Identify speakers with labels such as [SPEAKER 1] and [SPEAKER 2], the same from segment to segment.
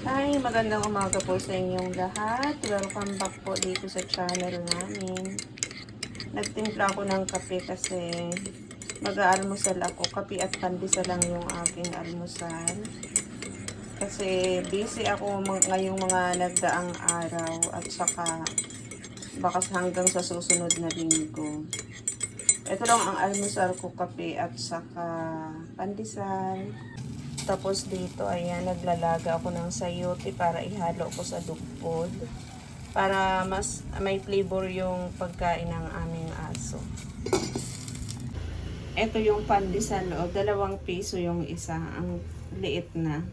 [SPEAKER 1] Hi, magandang umaga po sa inyong lahat. Welcome back po dito sa channel namin. Nagtimpla ako ng kape kasi mag-aalmusal ako. Kape at pandesal lang yung aking almusal. Kasi busy ako ngayong mga nagdaang araw at saka baka hanggang sa susunod na linggo. Ito lang ang almusal ko, kape at saka pandesal. Tapos dito, ayan, naglalaga ako ng sayote para ihalo ko sa dugpod. Para mas may flavor yung pagkain ng aming aso. Ito yung pandesal, o dalawang piso yung isa, ang liit na.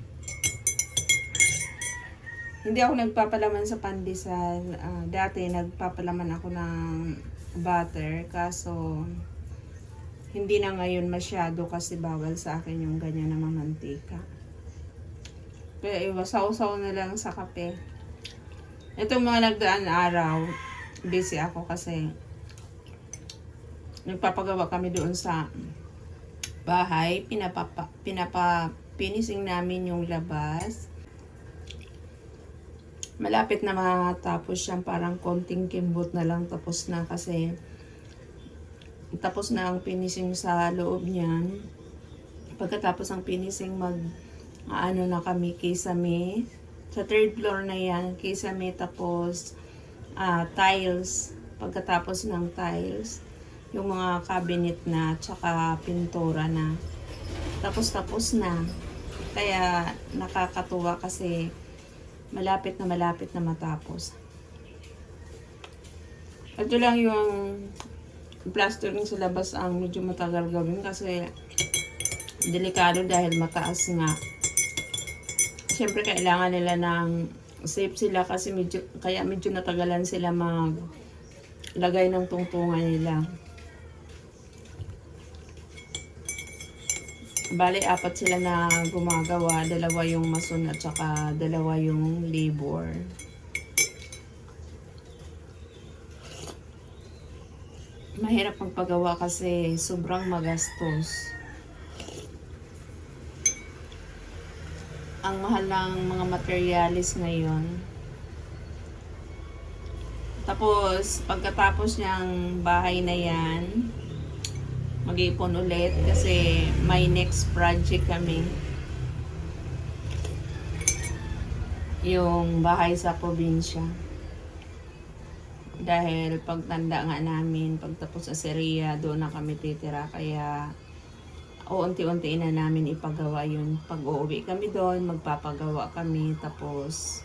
[SPEAKER 1] Hindi ako nagpapalaman sa pandesal. Ah, dati nagpapalaman ako ng butter, kaso hindi na ngayon masyado kasi bawal sa akin yung ganyan na mamantika. Kaya iwasaw-saw na lang sa kape. Itong mga nagdaan araw, busy ako kasi nagpapagawa kami doon sa bahay. Pinapapa, pinapa, finishing namin yung labas. Malapit na matapos yan. Parang konting kimbot na lang tapos na kasi tapos na ang finishing sa loob niyan. Pagkatapos ang finishing mag ano na kami kisame. Sa third floor na yan, kisame tapos ah, tiles. Pagkatapos ng tiles, yung mga cabinet na tsaka pintura na. Tapos tapos na. Kaya nakakatuwa kasi malapit na malapit na matapos. Ito lang yung plastering sa labas ang medyo matagal gawin kasi delikado dahil mataas nga. Siyempre kailangan nila ng safe sila kasi medyo kaya medyo natagalan sila mag lagay ng tungtungan nila. Bali, apat sila na gumagawa. Dalawa yung mason at saka dalawa yung labor. Mahirap magpagawa kasi sobrang magastos. Ang mahal ng mga materialis ngayon. Tapos, pagkatapos niyang bahay na yan, mag-iipon ulit kasi may next project kami. Yung bahay sa probinsya. Dahil pagtanda nga namin, pagtapos sa Syria, doon na kami titira. Kaya, unti-unti na namin ipagawa yun. Pag uuwi kami doon, magpapagawa kami. Tapos,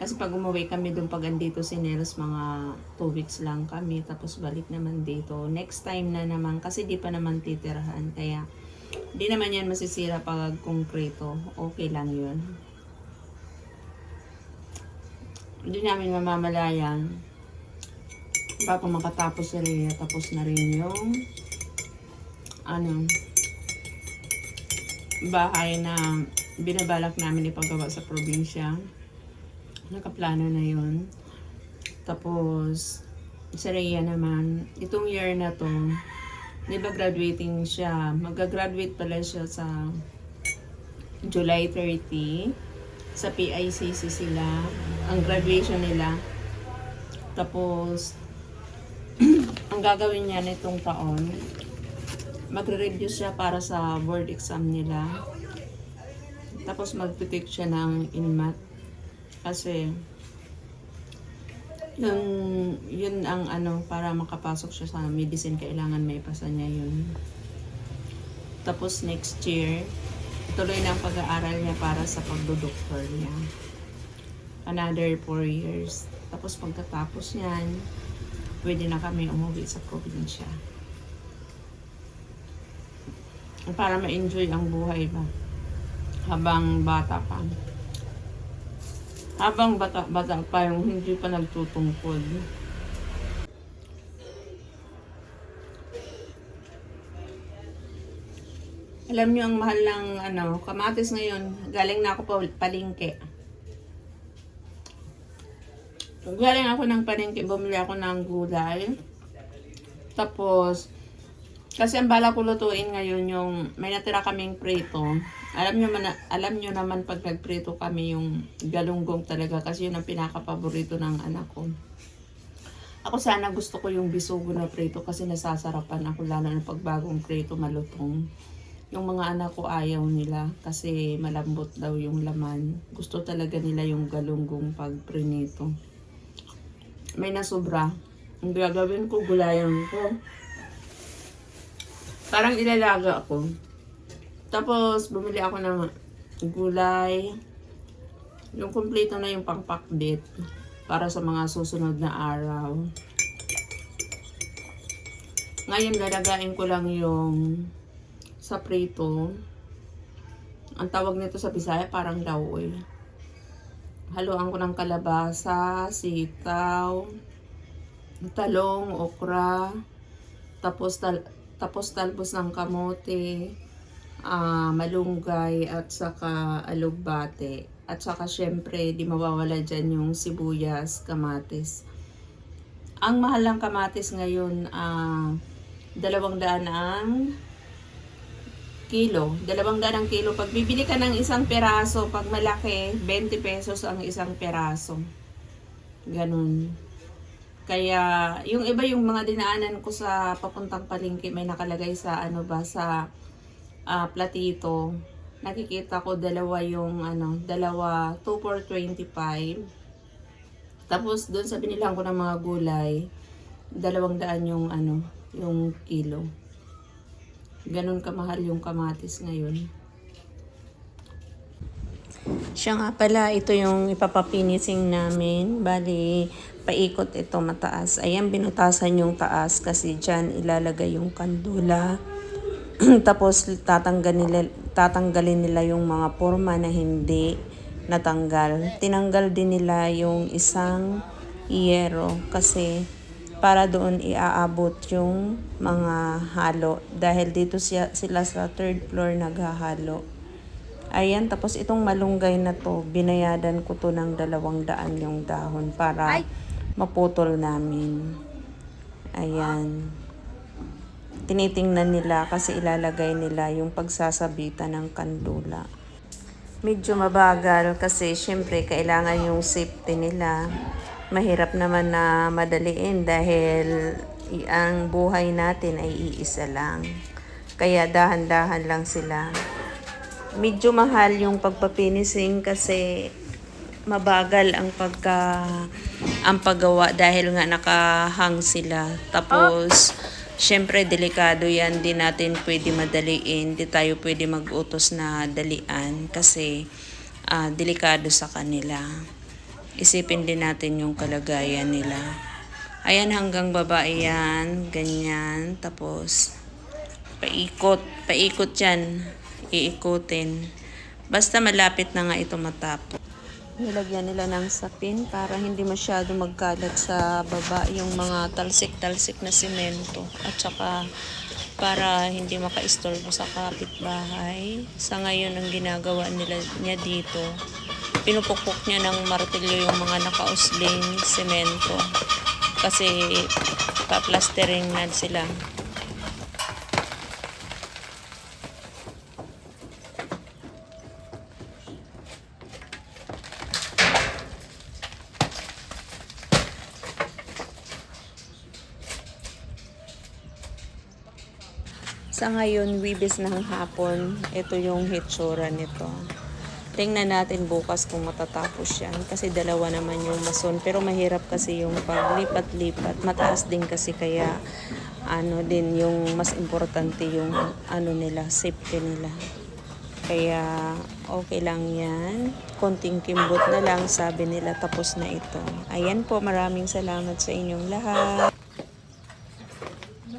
[SPEAKER 1] kasi pag umuwi kami doon, pag andito si Nels, mga 2 weeks lang kami. Tapos balik naman dito. Next time na naman, kasi di pa naman titirahan. Kaya, di naman yan masisira pag konkreto. Okay lang yun. Hindi namin mamamalayan bago makatapos si Rhea, tapos na rin yung ano bahay na binabalak namin ipagawa sa probinsya. Nakaplano na yun. Tapos, si Rhea naman, itong year na to, di ba graduating siya? Mag-graduate pala siya sa July 30. Sa PICC sila. Ang graduation nila. Tapos, ang gagawin niya nitong taon, magre-review siya para sa board exam nila. Tapos magpipik siya ng INMAT. Kasi, yun, yun ang ano, para makapasok siya sa medicine, kailangan may pasa niya yun. Tapos next year, tuloy na pag-aaral niya para sa pagdodoktor niya. Another 4 years. Tapos pagkatapos niyan, pwede na kami umuwi sa probinsya. Para ma-enjoy ang buhay ba? Habang bata pa. Habang bata, bata pa yung hindi pa nagtutungkod. Alam niyo ang mahal ng ano, kamatis ngayon, galing na ako pa palingke. Galing ako ng palengke, bumili ako ng gulay. Tapos, Kasi ang bala ko lutuin ngayon yung may natira kaming prito. Alam nyo, man, alam nyo naman pag nagprito kami yung galunggong talaga kasi yun ang pinaka-paborito ng anak ko. Ako sana gusto ko yung bisugo na prito kasi nasasarapan ako lalo na pag bagong prito malutong. Yung mga anak ko ayaw nila kasi malambot daw yung laman. Gusto talaga nila yung galunggong pag prinito. May nasobra. Ang gagawin ko, gulayan ko. Parang ilalaga ako. Tapos, bumili ako ng gulay. Yung kumpleto na yung pangpakbit para sa mga susunod na araw. Ngayon, lalagain ko lang yung sa prito. Ang tawag nito sa Bisaya, parang lawoy. Haluan ko ng kalabasa, sitaw, talong, okra, tapos tal tapos talbos ng kamote, ah, malunggay at saka alugbate. At saka syempre, di mawawala dyan yung sibuyas, kamatis. Ang mahal ng kamatis ngayon, ah, dalawang daan ang kilo. Dalawang daan ang kilo. Pag bibili ka ng isang peraso, pag malaki, 20 pesos ang isang peraso. Ganun. Kaya, yung iba yung mga dinaanan ko sa papuntang palengke, may nakalagay sa ano ba, sa ah, platito. Nakikita ko dalawa yung ano, dalawa, 2 for 25. Tapos, doon sa binilang ko ng mga gulay, dalawang daan yung ano, yung kilo. Ganon kamahal yung kamatis ngayon. Siya nga pala, ito yung ipapapinising namin. Bali, paikot ito mataas. Ayan, binutasan yung taas kasi dyan ilalagay yung kandula. Tapos tatanggalin nila, tatanggalin nila yung mga forma na hindi natanggal. Tinanggal din nila yung isang yero kasi para doon iaabot yung mga halo dahil dito siya, sila sa third floor naghahalo. Ayan, tapos itong malunggay na to, binayadan ko to ng dalawang daan yung dahon para maputol namin. Ayan. Tinitingnan nila kasi ilalagay nila yung pagsasabitan ng kandula. Medyo mabagal kasi syempre kailangan yung safety nila. Mahirap naman na madaliin dahil ang buhay natin ay iisa lang. Kaya dahan-dahan lang sila medyo mahal yung pagpapinising kasi mabagal ang pagka ang paggawa dahil nga nakahang sila. Tapos syempre delikado yan, di natin pwede madaliin, di tayo pwede mag-utos na dalian kasi ah, delikado sa kanila. Isipin din natin yung kalagayan nila. Ayan hanggang baba yan, ganyan. Tapos paikot, paikot yan. Iikutin. Basta malapit na nga ito matapos. Nilagyan nila ng sapin para hindi masyado magkalat sa baba yung mga talsik-talsik na simento. At saka para hindi makaistorbo sa kapitbahay. Sa ngayon, ang ginagawa nila niya dito, pinupukpok niya ng martilyo yung mga nakausling semento. Kasi pa-plastering na sila. Sa ngayon, wibis ng hapon, ito yung hitsura nito. Tingnan natin bukas kung matatapos yan. Kasi dalawa naman yung mason. Pero mahirap kasi yung paglipat-lipat. Mataas din kasi kaya ano din yung mas importante yung ano nila, safety nila. Kaya okay lang yan. Konting kimbot na lang sabi nila tapos na ito. Ayan po, maraming salamat sa inyong lahat.